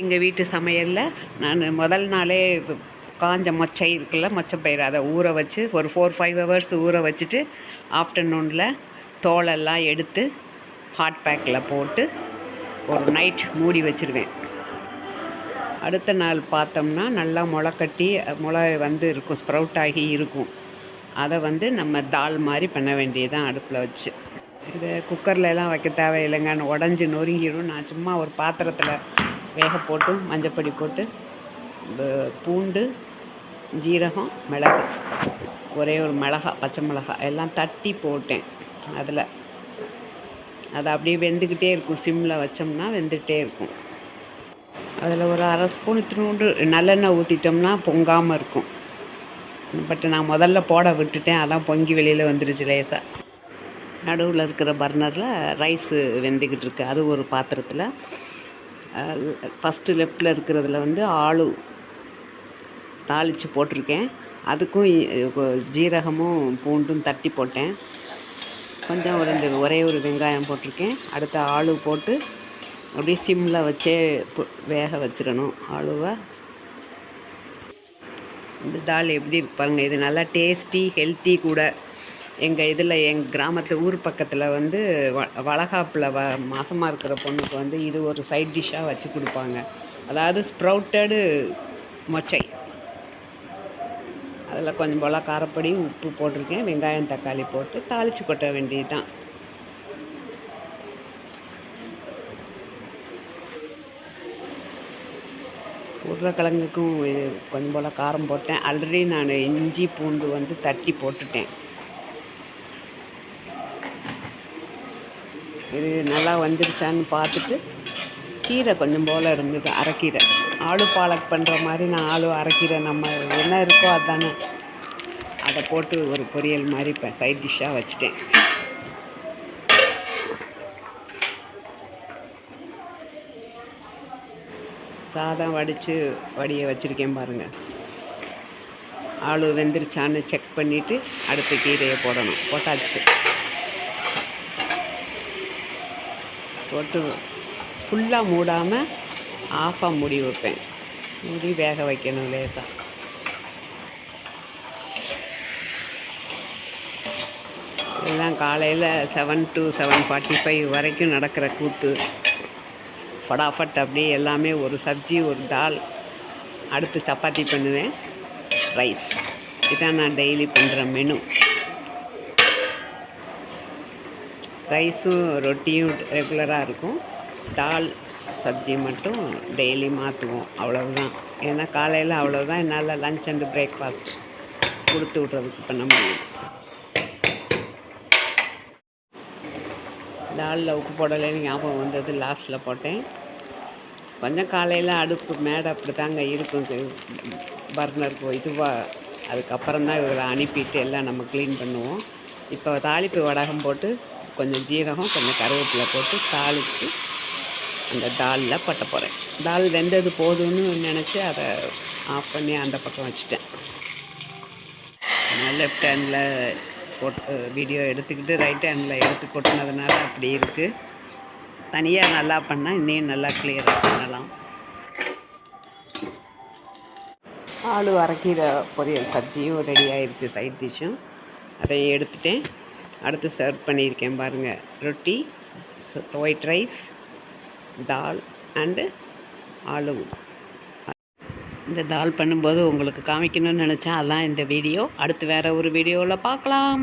எங்கள் வீட்டு சமையலில் நான் முதல் நாளே காஞ்ச மொச்சை இருக்குல்ல மொச்சப்பயிறு அதை ஊற வச்சு ஒரு ஃபோர் ஃபைவ் ஹவர்ஸ் ஊற வச்சுட்டு ஆஃப்டர்நூனில் தோலெல்லாம் எடுத்து ஹாட் பேக்கில் போட்டு ஒரு நைட் மூடி வச்சுருவேன். அடுத்த நாள் பார்த்தோம்னா நல்லா முளைக்கட்டி முளை வந்து இருக்கும் ஸ்ப்ரவுட் ஆகி இருக்கும். அதை வந்து நம்ம தால் மாதிரி பண்ண வேண்டியதுதான் அடுப்பில் வச்சு. இது குக்கர்லலாம் வைக்க தேவையில்லைங்க. உடஞ்சி நொறுங்கிடும் நான் சும்மா ஒரு பாத்திரத்தில் வேக போட்டு மஞ்சப்பொடி போட்டு பூண்டு ஜீரகம் மிளகு ஒரே ஒரு மிளகா பச்சை மிளகா எல்லாம் தட்டி போட்டேன் அதில். அது அப்படியே வெந்துக்கிட்டே இருக்கும். சிம்மில் வச்சோம்னா வெந்துக்கிட்டே இருக்கும். அதில் ஒரு அரை ஸ்பூன் திருண்டு நல்லெண்ணெய் ஊற்றிட்டோம்னா பொங்காமல் இருக்கும். பட் நான் முதல்ல போட விட்டுட்டேன். அதான் பொங்கி வெளியில் வந்துருச்சு லேசாக நடுவில் இருக்கிற பர்னரில் ரைஸு வெந்துக்கிட்டு இருக்கு. அது ஒரு பாத்திரத்தில். ஃபஸ்ட்டு லெஃப்டில் இருக்கிறதுல வந்து ஆளு தாளித்து போட்டிருக்கேன். அதுக்கும் ஜீரகமும் பூண்டும் தட்டி போட்டேன். கொஞ்சம் ஒரு இந்த ஒரே ஒரு வெங்காயம் போட்டிருக்கேன். அடுத்து ஆளு போட்டு அப்படியே சிம்மில் வச்சே வேக வச்சிடணும் ஆளுவை. இந்த தால் எப்படி இருக்கு பாருங்கள் இது நல்லா டேஸ்டி ஹெல்த்தி கூட. எங்கள் இதில் எங்கள் கிராமத்து ஊர் பக்கத்தில் வந்து வ வளகாப்பில் வ மாசமாக இருக்கிற பொண்ணுக்கு வந்து இது ஒரு சைட் டிஷ்ஷாக வச்சு கொடுப்பாங்க. அதாவது ஸ்ப்ரவுட்டடு மொச்சை. அதில் கொஞ்சம் போல் காரப்பொடி உப்பு போட்டிருக்கேன். வெங்காயம் தக்காளி போட்டு தாளித்து கொட்ட வேண்டியது தான் உருளைக்கிழங்குக்கும் கொஞ்சம் போல் காரம் போட்டேன். ஆல்ரெடி நான் இஞ்சி பூண்டு வந்து தட்டி போட்டுட்டேன். இது நல்லா வந்துருச்சான்னு பார்த்துட்டு கீரை கொஞ்சம் போல் இருந்தது அரைக்கீரை. ஆளு பாலக் பண்ணுற மாதிரி நான் ஆளு அரைக்கீரை நம்ம என்ன இருக்கோ அதானே. அதை போட்டு ஒரு பொரியல் மாதிரி இப்போ சைட் டிஷ்ஷாக வச்சுட்டேன். சாதம் வடித்து வடிய வச்சுருக்கேன் பாருங்கள் ஆளு வெந்துருச்சான்னு செக் பண்ணிவிட்டு அடுத்த கீரையை போடணும். போட்டாச்சு. போட்டு ஃபுல்லாக மூடாமல் ஆஃபாக மூடி வைப்பேன். மூடி வேக வைக்கணும் லேசாக இதெல்லாம் காலையில் seven to seven forty five வரைக்கும் நடக்கிற கூத்து. ஃபடாஃபட் அப்படியே எல்லாமே ஒரு சப்ஜி ஒரு தால் அடுத்து சப்பாத்தி பண்ணுவேன். ரைஸ். இதான் நான் டெய்லி பண்ணுற மெனு ரைஸும் ரொட்டியும் ரெகுலராக இருக்கும். தால் சப்ஜி மட்டும் டெய்லி மாற்றுவோம் அவ்வளவுதான். ஏன்னா காலையில் அவ்வளோதான் என்னால் லஞ்ச் அண்டு பிரேக்ஃபாஸ்ட் கொடுத்து விட்றதுக்கு பண்ண முடியும் தாலில் உப்பு போடலைன்னு ஞாபகம் வந்தது. லாஸ்ட்டில் போட்டேன். கொஞ்சம் காலையில் அடுப்பு மேடை அப்படி தாங்க இருக்கும் பர்னருக்கு இதுவாக அதுக்கப்புறம் தான் இதில் அனுப்பிட்டு எல்லாம் நம்ம க்ளீன் பண்ணுவோம். இப்போ தாளிப்பு வடகம் போட்டு கொஞ்சம் ஜீரகம் கொஞ்சம் கருவேப்பிலை போட்டு தாளித்து அந்த தாலில் பட்ட போகிறேன் தால் வெந்தது போதும்னு நினச்சி அதை ஆஃப் பண்ணி அந்த பக்கம் வச்சுட்டேன். லெஃப்ட் ஹேண்டில் போட்டு வீடியோ எடுத்துக்கிட்டு ரைட் ஹேண்டில் எடுத்து கொட்டினதுனால அப்படி இருக்குது தனியாக நல்லா பண்ணால் இன்னும் நல்லா கிளியராக பண்ணலாம். ஆளு அரைக்கீரை பொரியல் சப்ஜியும் ரெடி ஆயிடுச்சு சைட் டிஷ்ஷும் அதை எடுத்துட்டேன். அடுத்து சர்வ் பண்ணியிருக்கேன் பாருங்கள் roti white rice dal and aloo இந்த தால் பண்ணும்போது உங்களுக்கு காமிக்கணும்னு நினச்சேன். அதான் இந்த வீடியோ அடுத்து வேறு ஒரு வீடியோவில் பார்க்கலாம்.